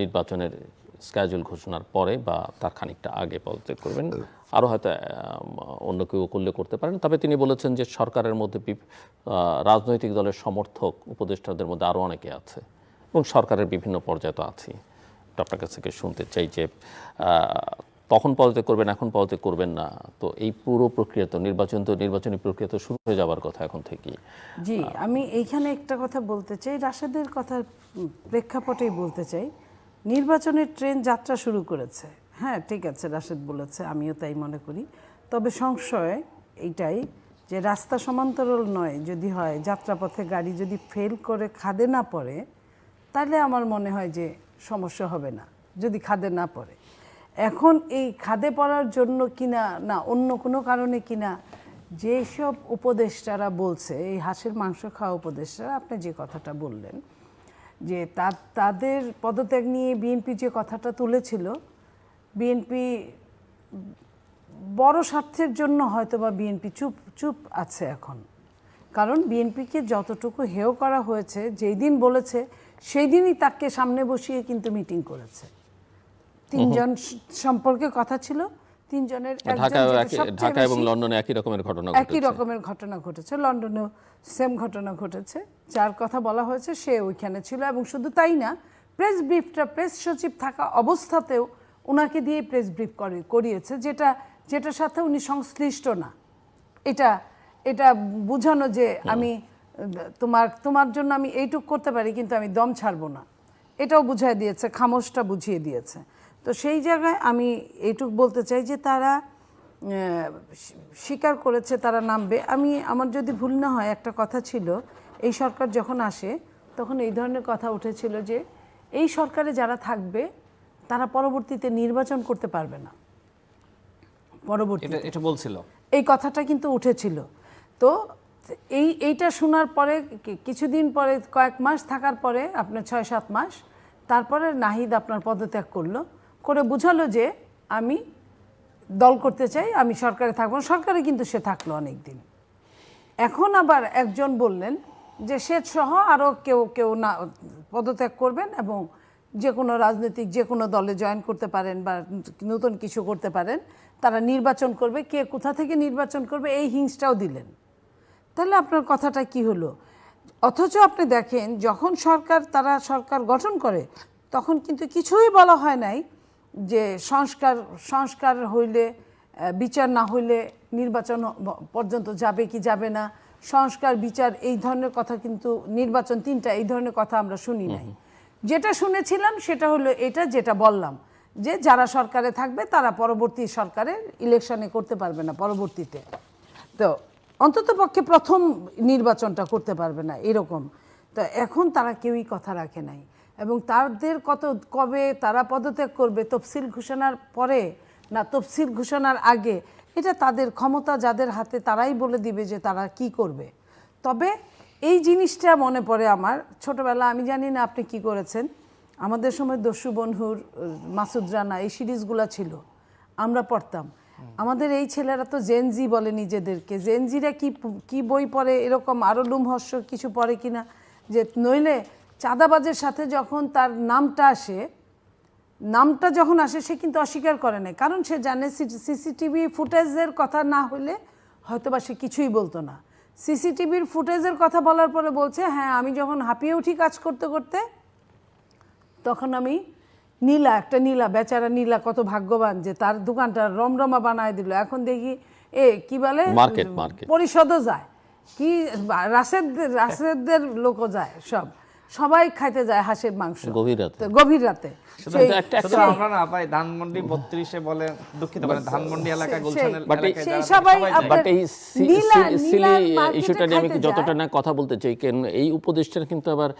নির্বাচনের স্ক্যাজুল ঘোষণার পরে বা তার খানিকটা আগে পদত্যাগ করবেন। আরও হয়তো অন্য কেউ করলে করতে পারেন। তবে তিনি বলেছেন যে সরকারের মধ্যে রাজনৈতিক দলের সমর্থক উপদেষ্টাদের মধ্যে আরও অনেকে আছে এবং সরকারের বিভিন্ন পর্যায়ে তো আছেই। তো আপনার কাছ থেকে শুনতে চাই যে তখন পদত্যাগ করবেন, এখন পদত্যাগ করবেন না। তো এই পুরো প্রক্রিয়া তো নির্বাচন তো, নির্বাচনী প্রক্রিয়া তো শুরু হয়ে যাবার কথা এখন থেকেই। জি, আমি এইখানে একটা কথা বলতে চাই, রাশেদের কথার প্রেক্ষাপটেই বলতে চাই। নির্বাচনের ট্রেন যাত্রা শুরু করেছে। হ্যাঁ ঠিক আছে, রাশেদ বলেছে, আমিও তাই মনে করি। তবে সংশয় এইটাই যে রাস্তা সমান্তরাল নয়, যদি হয় যাত্রাপথে গাড়ি যদি ফেল করে খাদে না পড়ে, তাহলে আমার মনে হয় যে সমস্যা হবে না, যদি খাদে না পড়ে। এখন এই খাদে পড়ার জন্য কিনা, না, অন্য কোনো কারণে কিনা, যেসব উপদেষ্টারা বলছে, এই হাঁসের মাংস খাওয়া উপদেষ্টারা, আপনি যে কথাটা বললেন যে তাদের পদত্যাগ নিয়ে বিএনপি যে কথাটা তুলেছিল বিএনপি বড় স্বার্থের জন্য হয়তো বা বিএনপি চুপ চুপ আছে এখন। কারণ বিএনপিকে যতটুকু হেয় করা হয়েছে যেই দিন বলেছে সেই দিনই তাকে সামনে বসিয়ে কিন্তু মিটিং করেছে। তিনজন সম্পর্কে কথা ছিল তিনজনের ঢাকা এবং লন্ডনে একই রকমের ঘটনা একই রকমের ঘটনা ঘটেছে। লন্ডনেও সেম ঘটনা ঘটেছে। যার কথা বলা হয়েছে সে ওইখানে ছিল এবং শুধু তাই না প্রেস ব্রিফটা প্রেস সচিব থাকা অবস্থাতেও ওনাকে দিয়ে প্রেস ব্রিফ করে করিয়েছে যেটা যেটার সাথে উনি সংশ্লিষ্ট না। এটা এটা বোঝানো যে আমি তোমার তোমার জন্য আমি এইটুক করতে পারি কিন্তু আমি দম ছাড়বো না। এটাও বুঝিয়ে দিয়েছে খামোশটা বুঝিয়ে দিয়েছে। তো সেই জায়গায় আমি এইটুক বলতে চাই যে তারা স্বীকার করেছে তারা নামবে। আমি আমার যদি ভুল না হয় একটা কথা ছিল এই সরকার যখন আসে তখন এই ধরনের কথা উঠেছিল যে এই সরকারে যারা থাকবে তারা পরবর্তীতে নির্বাচন করতে পারবে না। পরবর্তী এটা এটা বলছিল। এই কথাটা কিন্তু উঠেছিল। তো এই এইটা শোনার পরে কিছুদিন পরে কয়েক মাস থাকার পরে আপনার ছয় সাত মাস তারপরে নাহিদ আপনার পদত্যাগ করল। করে বুঝালো যে আমি দল করতে চাই, আমি সরকারে থাকব। সরকারে কিন্তু সে থাকল অনেক দিন এখন আবার একজন বললেন যে সে সহ আরও কেউ কেউ না, পদত্যাগ করবেন এবং যে কোনো রাজনৈতিক, যে কোনো দলে জয়েন করতে পারেন বা নতুন কিছু করতে পারেন, তারা নির্বাচন করবে। কে কোথা থেকে নির্বাচন করবে এই হিংসটাও দিলেন। তাহলে আপনার কথাটা কি হলো? অথচ আপনি দেখেন, যখন সরকার, তারা সরকার গঠন করে, তখন কিন্তু কিছুই বলা হয় নাই। যে সংস্কার সংস্কার হইলে বিচার না হইলে নির্বাচন পর্যন্ত যাবে কি যাবে না সংস্কার বিচার এই ধরনের কথা কিন্তু নির্বাচন তিনটা এই ধরনের কথা আমরা শুনি নাই। যেটা শুনেছিলাম সেটা হলো এটা যেটা বললাম যে যারা সরকারে থাকবে তারা পরবর্তী সরকারের ইলেকশনে করতে পারবে না পরবর্তীতে। তো অন্তত পক্ষে প্রথম নির্বাচনটা করতে পারবে না এরকম। তো এখন তারা কেউই কথা রাখে নাই। এবং তাদের কত, কবে তারা পদত্যাগ করবে, তফসিল ঘোষণার পরে না তফসিল ঘোষণার আগে, এটা তাদের ক্ষমতা যাদের হাতে তারাই বলে দিবে যে তারা কি করবে। তবে এই জিনিসটা মনে পড়ে আমার, ছোটবেলা আমি জানি না আপনি কি করেছেন, আমাদের সময় দস্যু বন্ধুর মাসুদ রানা এই সিরিজগুলো ছিল, আমরা পড়তাম। আমাদের এই ছেলেরা তো জেনজি বলে নিজেদেরকে জেনজিরা কি কি বই পড়ে এরকম আরও লুমহস্য কিছু পড়ে কিনা, যে নইলে চাঁদাবাজের সাথে যখন তার নামটা আসে নামটা যখন আসে সে কিন্তু অস্বীকার করে না কারণ সে জানে সিসিটিভি ফুটেজের কথা না হলে হয়তোবা সে কিছুই বলতো না। সিসিটিভির ফুটেজের কথা বলার পরে বলছে হ্যাঁ আমি যখন হাঁপিয়ে উঠি কাজ করতে করতে তখন আমি নীলা একটা নীলা বেচারা নীলা কত ভাগ্যবান যে তার দোকানটা রমরমা বানায় দিল। এখন দেখি এ কি বলে। পরিষদও যায়। কি রাশেদদের রাশেদদের লোকও যায় সব। সবাই খাইতে যায় হাঁসের মাংস। গভীর রাতে। গভীর রাতে। আমরা না ধানমন্ডি বলে দুঃখিত মানে ধানমন্ডি এলাকা সেই- সবাই বাট এই ইস্যুটা নিয়ে আমি যতটা কথা বলতে চাই? কেন এই উপদেষ্টার কিন্তু আবার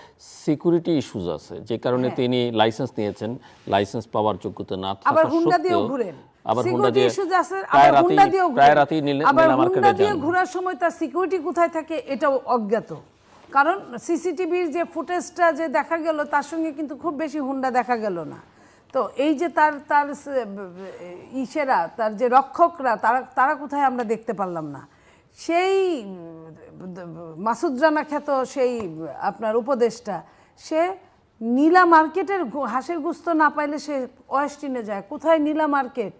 সিকিউরিটি ইস্যুজ আছে যে কারণে হ্যাঁ। তিনি লাইসেন্স নিয়েছেন লাইসেন্স পাওয়ার যোগ্যতা না থাকা আবার সত্ত্বেও হুন্ডা দিয়ে প্রায় রাতেই মার্কেটে যান। ঘোরার সময় তার সিকিউরিটি কোথায় থাকে এটাও অজ্ঞাত। কারণ সিসিটিভির যে ফুটেজটা যে দেখা গেল, তার সঙ্গে কিন্তু খুব বেশি হুন্ডা দেখা গেল না। তো এই যে তার তার ইসেরা, তার যে রক্ষকরা, তারা তারা কোথায় আমরা দেখতে পারলাম না। সেই মাসুদ রানা খ্যাত সেই, আপনার উপদেশটা সে নীলা মার্কেটের হাঁসের গুস্ত না পাইলে সে ওয়েস্টিনে যায়। কোথায় নীলা মার্কেট,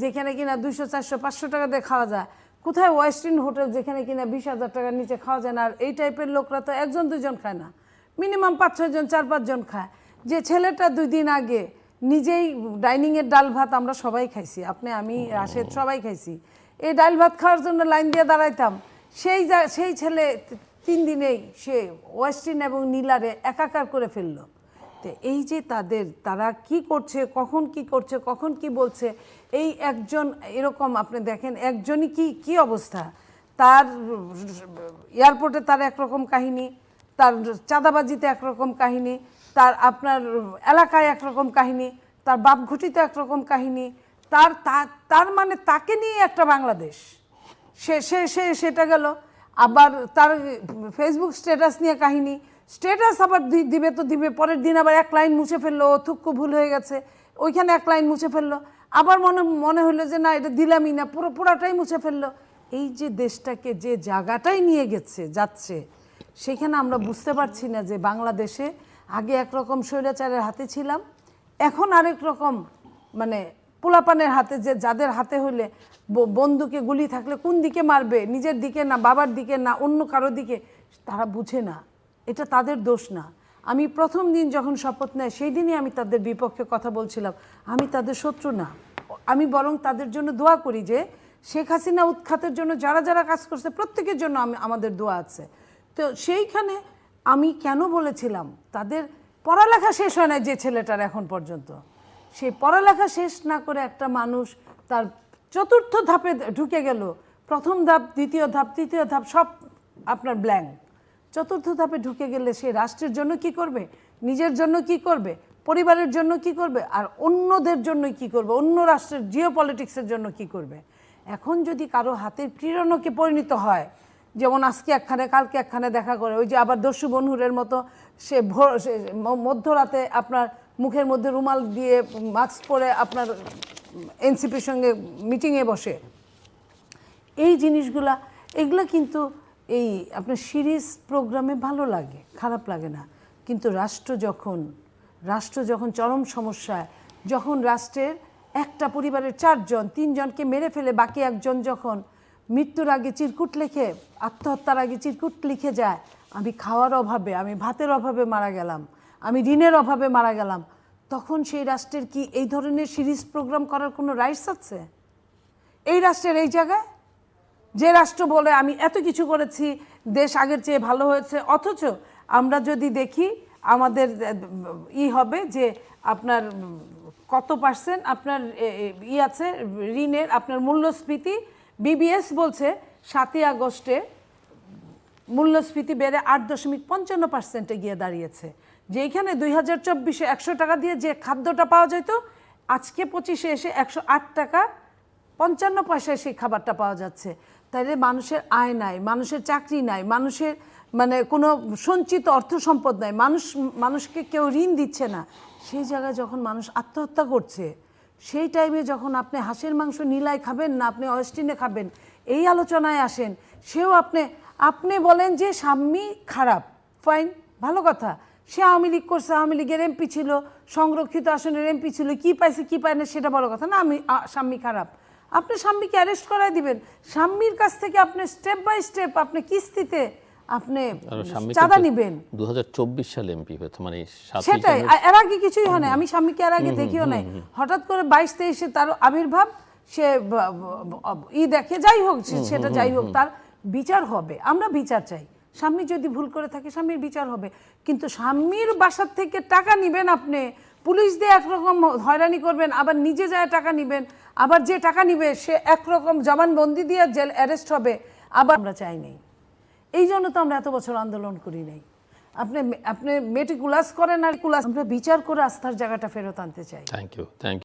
যেখানে কিনা দুইশো, চারশো, পাঁচশো টাকা দিয়ে খাওয়া যায়? কোথায় ওয়েস্টিন হোটেল যেখানে কিনা বিশ হাজার টাকার নিচে খাওয়া যায় না, আর এই টাইপের লোকরা তো একজন দুজন খায় না। মিনিমাম পাঁচ ছয়জন চার পাঁচজন খায়। যে ছেলেটা দুই দিন আগে নিজেই ডাইনিংয়ের ডাল ভাত আমরা সবাই খাইছি, আপনি, আমি, রাশেদ সবাই খাইছি। এই ডাল ভাত খাওয়ার জন্য লাইন দিয়ে দাঁড়াইতাম। সেই সেই ছেলে তিন দিনেই সে ওয়েস্টিন এবং নীলারে একাকার করে ফেলল। তো এই যে তাদের, তারা কি করছে, কখন কি করছে, কখন কি বলছে, এই একজন, এরকম আপনি দেখেন, একজনই কি কি অবস্থা? তার এয়ারপোর্টে তার একরকম কাহিনী, তার চাঁদাবাজিতে একরকম কাহিনী, তার আপনার এলাকায় একরকম কাহিনী, তার বাপ ঘটিতে একরকম কাহিনী, তার তার মানে তাকে নিয়ে একটা বাংলাদেশ। সে সে, সেটা গেল। আবার তার ফেসবুক স্ট্যাটাস নিয়ে কাহিনী স্ট্যাটাস আবার দিবে তো দিবে, পরের দিন আবার এক লাইন মুছে ফেলল ও থুক্কু ভুল হয়ে গেছে, ওইখানে এক লাইন মুছে ফেলল। আবার মনে মনে হলো যে না, এটা দিলামই না, পুরো, পুরাটাই মুছে ফেলল। এই যে দেশটাকে যে জায়গাটাই নিয়ে গেছে, যাচ্ছে, সেখানে আমরা বুঝতে পারছি না যে বাংলাদেশে আগে একরকম স্বৈরাচারের হাতে ছিলাম, এখন আরেক রকম মানে পোলাপানের হাতে যে, যাদের হাতে হলে ব- বন্দুকে গুলি থাকলে কোন দিকে মারবে, নিজের দিকে না, বাবার দিকে না, অন্য কারও দিকে, তারা বুঝে না। এটা তাদের দোষ না। আমি প্রথম দিন যখন শপথ নেয়, সেই দিনই আমি তাদের বিপক্ষে কথা বলছিলাম, আমি তাদের শত্রু না। আমি বরং তাদের জন্য দোয়া করি যে, শেখ হাসিনা উৎখাতের জন্য যারা যারা কাজ করছে, প্রত্যেকের জন্য আমি, আমাদের দোয়া আছে। তো সেইখানে আমি কেন বলেছিলাম, তাদের পড়ালেখা শেষ হয় না যে ছেলেটার এখন পর্যন্ত। সেই পড়ালেখা শেষ না করে একটা মানুষ তার চতুর্থ ধাপে ঢুকে গেল। প্রথম ধাপ, দ্বিতীয় ধাপ, তৃতীয় ধাপ, সব আপনার ব্ল্যাঙ্ক চতুর্থ ধাপে ঢুকে গেলে সে রাষ্ট্রের জন্য কি করবে? নিজের জন্য কি করবে? পরিবারের জন্য কি করবে? আর অন্যদের জন্য কি করবে? অন্য রাষ্ট্রের জিও পলিটিক্সের জন্য কি করবে? এখন যদি কারও হাতের ক্রীড়নকে পরিণত হয়, যেমন আজকে একখানে, কালকে একখানে দেখা করে, ওই যে আবার দস্যু বনহুরের মতো সে ভোর, সে মধ্যরাতে আপনার মুখের মধ্যে রুমাল দিয়ে মাস্ক পরে আপনার এনসিপির সঙ্গে মিটিংয়ে বসে। এই জিনিসগুলা, এগুলো কিন্তু এই আপনার সিরিজ প্রোগ্রামে ভালো লাগে, খারাপ লাগে না। কিন্তু রাষ্ট্র যখন রাষ্ট্র যখন চরম সমস্যায়, যখন রাষ্ট্রের একটা পরিবারের চারজন, তিনজনকে মেরে ফেলে, বাকি একজন যখন মৃত্যুর আগে চিরকুট লিখে, আত্মহত্যার আগে চিরকুট লিখে যায়, আমি খাওয়ার অভাবে, আমি ভাতের অভাবে মারা গেলাম, আমি ঋণের অভাবে মারা গেলাম, তখন সেই রাষ্ট্রের কি এই ধরনের সিরিজ প্রোগ্রাম করার কোনো রাইটস আছে? এই রাষ্ট্রের এই জায়গায়? যে রাষ্ট্র বলে আমি এত কিছু করেছি, দেশ আগের চেয়ে ভালো হয়েছে, অথচ আমরা যদি দেখি আমাদের ই হবে যে আপনার কত পার্সেন্ট আপনার ই আছে, ঋণের আপনার মূল্যস্ফীতি বিবিএস বলছে সাতই আগস্টে মূল্যস্ফীতি বেড়ে আট দশমিক পঞ্চান্ন পার্সেন্টে গিয়ে দাঁড়িয়েছে। যেখানে দুই হাজার চব্বিশে একশো টাকা দিয়ে যে খাদ্যটা পাওয়া যেত আজকে পঁচিশে এসে একশো আট টাকা পঞ্চান্ন পয়সায় সেই খাবারটা পাওয়া যাচ্ছে। তাইলে মানুষের আয় নাই মানুষের চাকরি নাই মানুষের মানে কোনো সঞ্চিত অর্থ সম্পদ নাই মানুষ মানুষকে কেউ ঋণ দিচ্ছে না। সেই জায়গায় যখন মানুষ আত্মহত্যা করছে সেই টাইমে যখন আপনি হাঁসের মাংস নীলায় খাবেন না আপনি অয়েস্টিনে খাবেন এই আলোচনায় আসেন সেও আপনি আপনি বলেন যে সাম্মি খারাপ ফাইন ভালো কথা। সে আওয়ামী লীগ করছে আওয়ামী লীগের এমপি ছিল সংরক্ষিত আসনের এমপি ছিল কি পাইছে কি পায় না সেটা বড় কথা না আমি আ, সাম্মি খারাপ। আপনি স্বামীকে অ্যারেস্ট করাই দিবেন। স্বামীর কাছ থেকে আপনি স্টেপ বাই স্টেপ আপনি কিস্তিতে আপনি চাঁদা নিবেন। দু সালে এমপি হয়েছে মানে সেটাই। এর আগে কিছুই হয় না আমি স্বামীকে এর আগে দেখিও নাই। হঠাৎ করে বাইশ তেইশে তার আবির্ভাব সে ই দেখে যাই হোক সেটা যাই হোক তার বিচার হবে। আমরা বিচার চাই। স্বামী যদি ভুল করে থাকে স্বামীর বিচার হবে। কিন্তু স্বামীর বাসার থেকে টাকা নিবেন আপনি। পুলিশ দিয়ে একরকম হয়রানি করবেন আবার নিজে যায় টাকা নিবেন। আবার যে টাকা নিবে, সে একরকম জবানবন্দি দিয়ে জেল অ্যারেস্ট হবে, আবার আমরা চাই নাই। এই জন্য তো আমরা এত বছর আন্দোলন করি নাই। আপনি আপনি মেটিকুলাস করেন আর কুলাস, আমরা বিচার করে আস্থার জায়গাটা ফেরত আনতে চাই। Thank you thank